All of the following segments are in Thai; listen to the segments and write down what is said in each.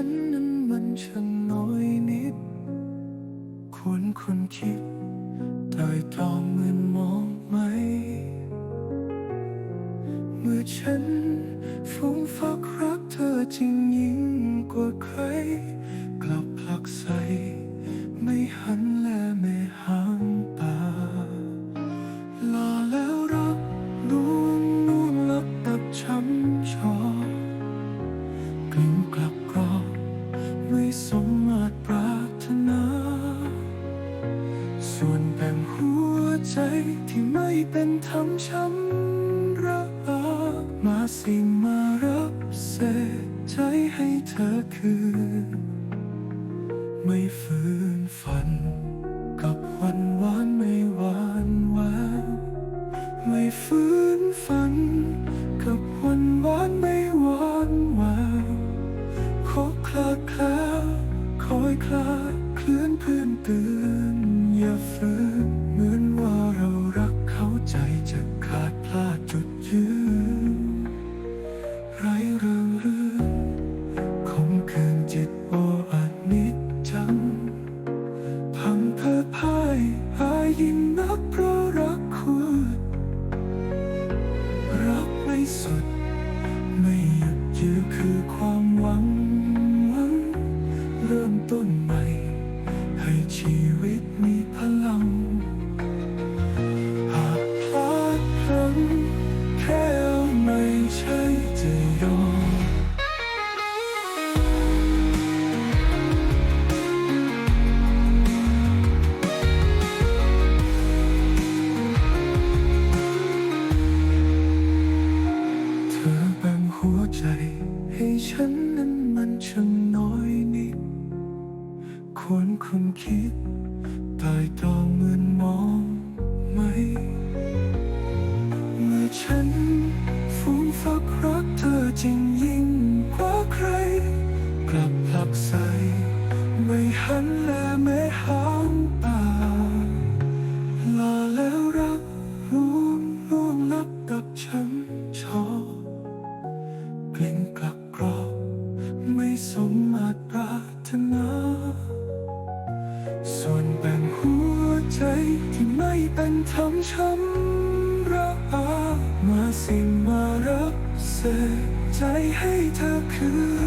ันนั้นมันช่างน้อยนิด ควรคนคิดไตรตองเงินมองไหม เมื่อฉันฟุ้งฟักรักเธอจริงยิ่งกว่าใคร กลับผลักใส ไม่สมมาตรปรารถนา ส่วนแบ่งหัวใจที่ไม่เป็นธรรมช้ำระอามาสิมารับเศษใจให้เธอคืน ไม่ฝืนฝัน กับวันหวานไม่หวานแหววไม่ฝืนฝัน อยคลาดเคลื่อนเพื่อนตือนอย่าฝืนเหมือนว่าเรารักเขาใจจะขาดพลาดจุดยืนไรเรื่องเรื่องคงคืนจิตโออานิจจังพังเพิดพายหายิ่งนักเพราะรักคุณรักไม่สุด คุณคิดตายตองเงินมองไหม เมื่อฉันฟุ้งฟักรักเธอจริงยิ่งกว่าใคร กลับผลักใส ไม่หันและไม่ห้ามตาลาแล้วรักลวงลวงลับกับฉันชอบกลิ่นกลับกรอบ ไม่สมมาตรปรารถนา ช้ำช้ำรักมาสิมารับเสใจให้เธอคือ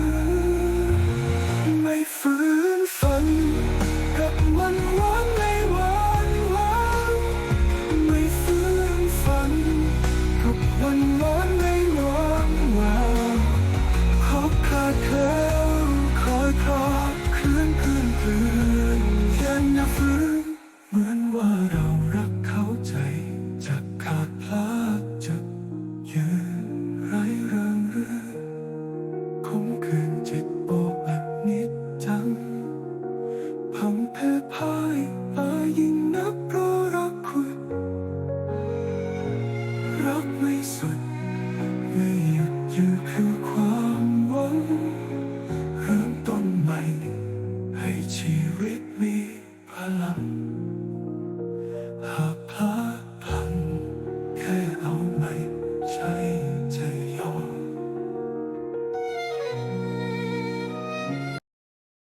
สุดไม่หยุดยืนคือความหวังเริ่มต้นใหม่ ให้ชีวิตมีพลัง